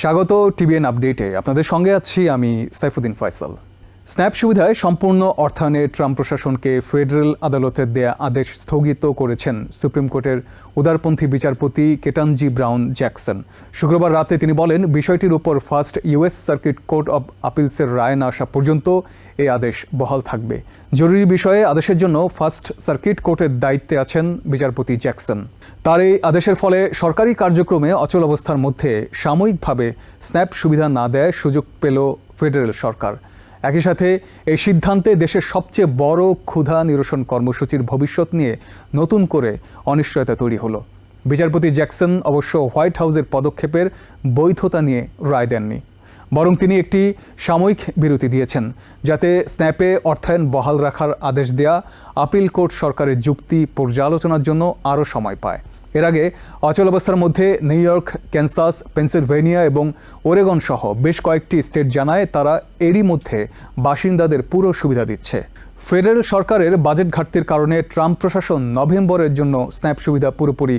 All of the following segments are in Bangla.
স্বাগত টিভিএন আপডেটে। আপনাদের সঙ্গে আছি আমি সাইফুদ্দিন ফয়সাল। স্ন্যাপ সুবিধায় সম্পূর্ণ অর্থায়নে ট্রাম্প প্রশাসনকে ফেডারেল আদালতের দেয়া আদেশ স্থগিত করেছেন সুপ্রিম কোর্টের উদারপন্থী বিচারপতি কেটানজি ব্রাউন জ্যাকসন। শুক্রবার রাতে তিনি বলেন, বিষয়টির উপর first US circuit court of আপিলসের রায় না আসা পর্যন্ত এই আদেশ বহাল থাকবে। জরুরি বিষয়ে আদেশের জন্য ফার্স্ট সার্কিট কোর্টের দায়িত্বে আছেন বিচারপতি জ্যাকসন। তার এই আদেশের ফলে সরকারি কার্যক্রমে অচল অবস্থার মধ্যে সাময়িকভাবে স্ন্যাপ সুবিধা না দেয় সুযোগ পেল ফেডারেল সরকার। একই সাথে এই সিদ্ধান্তে দেশের সবচেয়ে বড় ক্ষুধা নিরসন কর্মসূচির ভবিষ্যৎ নিয়ে নতুন করে অনিশ্চয়তা তৈরি হলো। বিচারপতি জ্যাকসন অবশ্য হোয়াইট হাউসের পদক্ষেপের বৈধতা নিয়ে রায় দেননি, বরং তিনি একটি সাময়িক বিরতি দিয়েছেন, যাতে স্ন্যাপে অর্থায়ন বহাল রাখার আদেশ দেয়া আপিল কোর্ট সরকারের যুক্তি পর্যালোচনার জন্য আরও সময় পায়। এর আগে অচল অবস্থার মধ্যে নিউ ইয়র্ক, ক্যান্সাস, পেনসিলভেনিয়া এবং ওরেগন সহ বেশ কয়েকটি স্টেট জানায় তারা এরই মধ্যে বাসিন্দাদের পুরো সুবিধা দিচ্ছে। ফেডারেল সরকারের বাজেট ঘাটতির কারণে ট্রাম্প প্রশাসন নভেম্বরের জন্য স্ন্যাপ সুবিধা পুরোপুরি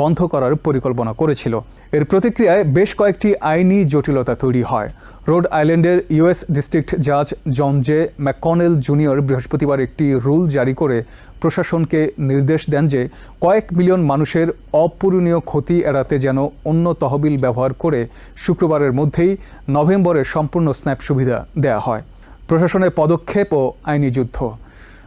বন্ধ করার পরিকল্পনা করেছিল। এর প্রতিক্রিয়ায় বেশ কয়েকটি আইনি জটিলতা তৈরি হয়। রোড আইল্যান্ডের ইউএস ডিস্ট্রিক্ট জাজ জন জে ম্যাককনেল জুনিয়র বৃহস্পতিবার একটি রুল জারি করে প্রশাসনকে নির্দেশ দেন যে কয়েক মিলিয়ন মানুষের অপূরণীয় ক্ষতি এড়াতে যেন অন্য তহবিল ব্যবহার করে শুক্রবারের মধ্যেই নভেম্বরের সম্পূর্ণ স্ন্যাপ সুবিধা দেয়া হয়। প্রশাসনের পদক্ষেপ ও আইনি যুদ্ধ।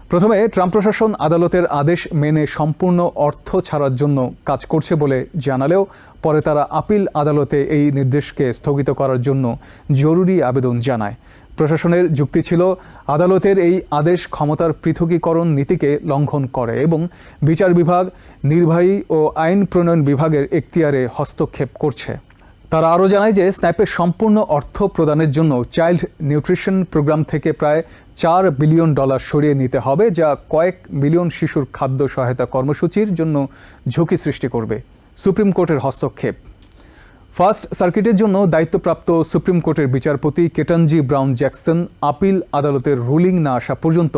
প্রথমে ট্রাম্প প্রশাসন আদালতের আদেশ মেনে সম্পূর্ণ অর্থ ছাড়ার জন্য কাজ করছে বলে জানালেও পরে তারা আপিল আদালতে এই নির্দেশকে স্থগিত করার জন্য জরুরি আবেদন জানায়। প্রশাসনের যুক্তি ছিল, আদালতের এই আদেশ ক্ষমতার পৃথকীকরণ নীতিকে লঙ্ঘন করে এবং বিচার বিভাগ, নির্বাহী ও আইন প্রণয়ন বিভাগের এখতিয়ারে হস্তক্ষেপ করছে। তারা আরও জানায় যে স্ন্যাপের সম্পূর্ণ অর্থ প্রদানের জন্য চাইল্ড নিউট্রিশন প্রোগ্রাম থেকে প্রায় চার বিলিয়ন ডলার সরিয়ে নিতে হবে, যা কয়েক মিলিয়ন শিশুর খাদ্য সহায়তা কর্মসূচির জন্য ঝুঁকি সৃষ্টি করবে। সুপ্রিম কোর্টের হস্তক্ষেপ। ফার্স্ট সার্কিটের জন্য দায়িত্বপ্রাপ্ত সুপ্রিম কোর্টের বিচারপতি কেটানজি ব্রাউন জ্যাকসন আপিল আদালতের রুলিং না আসা পর্যন্ত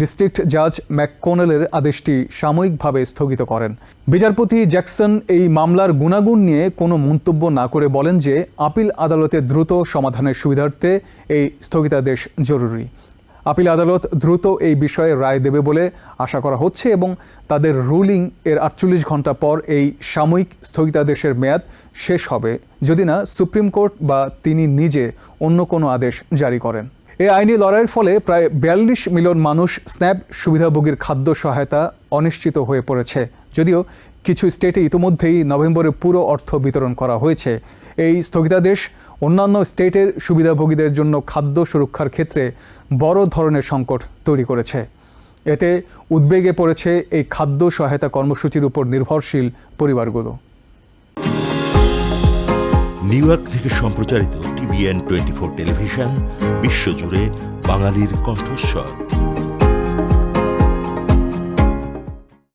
ডিস্ট্রিক্ট জাজ ম্যাককোনেলের আদেশটি সাময়িকভাবে স্থগিত করেন। বিচারপতি জ্যাকসন এই মামলার গুণাগুণ নিয়ে কোনো মন্তব্য না করে বলেন যে, আপিল আদালতে দ্রুত সমাধানের সুবিধার্থে এই স্থগিতাদেশ জরুরি। আপিল আদালত দ্রুত এই বিষয়ে রায় দেবে বলে আশা করা হচ্ছে এবং তাদের রুলিং এর আটচল্লিশ ঘণ্টা পর এই সাময়িক স্থগিতাদেশের মেয়াদ শেষ হবে, যদি না সুপ্রিম কোর্ট বা তিনি নিজে অন্য কোনো আদেশ জারি করেন। এই আইনি লড়াইয়ের ফলে প্রায় বিয়াল্লিশ মিলিয়ন মানুষ স্ন্যাপ সুবিধাভোগীর খাদ্য সহায়তা অনিশ্চিত হয়ে পড়েছে। যদিও কিছু স্টেটে ইতিমধ্যেই নভেম্বরে পুরো অর্থ বিতরণ করা হয়েছে। এই স্থগিতাদেশ অন্যান্য স্টেটের সুবিধাভোগীদের জন্য খাদ্য সুরক্ষার ক্ষেত্রে বড় ধরনের সংকট তৈরি করেছে। এতে উদ্বেগে পড়েছে এই খাদ্য সহায়তা কর্মসূচির উপর নির্ভরশীল পরিবারগুলো। নিউ ইয়র্ক থেকে সম্প্রচারিত টিভিএন টোয়েন্টি ফোর টেলিভিশন, বিশ্বজুড়ে বাঙালির কণ্ঠস্বর।